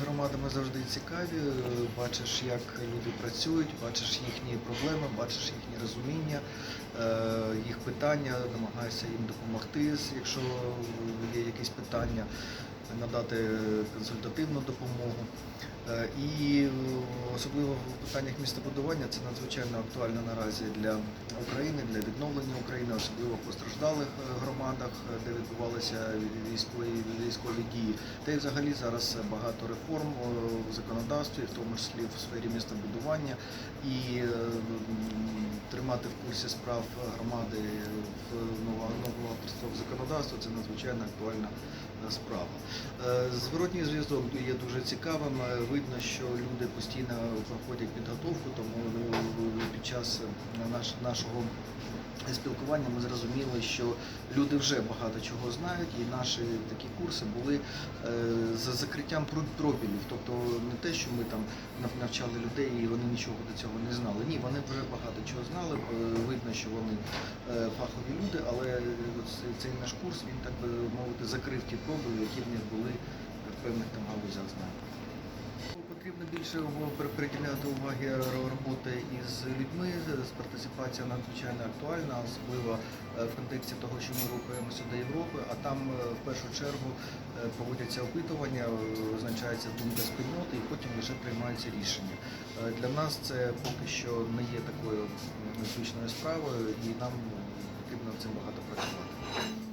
громадами завжди цікаві. Бачиш, як люди працюють, бачиш їхні проблеми, бачиш їхні розуміння, е, їх питання, намагаєшся їм допомогти, якщо є якісь питання, надати консультативну допомогу. Е, І е, особливо в питаннях містобудування це надзвичайно актуально наразі для України, для відновлення України, особливо в постраждалих е, громадах, де відбувалися військові військові дії. Та й взагалі зараз багато реформ в законодавстві, в тому числі в сфері містобудування, і тримати в курсі справ громади в ново- нововавторство в це надзвичайно актуальна справа. Е, Зворотній зв'язок є дуже цікавим. Е, Видно, що люди постійно проходять підготовку, тому е, під час е, наш, нашого спілкування ми зрозуміли, що люди вже багато чого знають, і наші такі курси були е, за закриттям пробілів. Тобто не те, що ми там навчали людей і вони нічого до цього не знали. Ні, вони вже багато чого знали. е, Видно, що вони е, фахові люди, але цей- цей наш курс він так би мовити закрив ті пробіли, які в них були в певних там галузях знань. Потрібно більше приділяти уваги роботи із людьми. Партиципація надзвичайно актуальна, особливо е, в контексті того, що ми рухаємося до Європи, а там е, в першу чергу е, проводяться опитування, визначається думка спільноти і потім лише приймаються рішення. Для нас це поки що не є такою звичною справою, і нам потрібно цим багато працювати.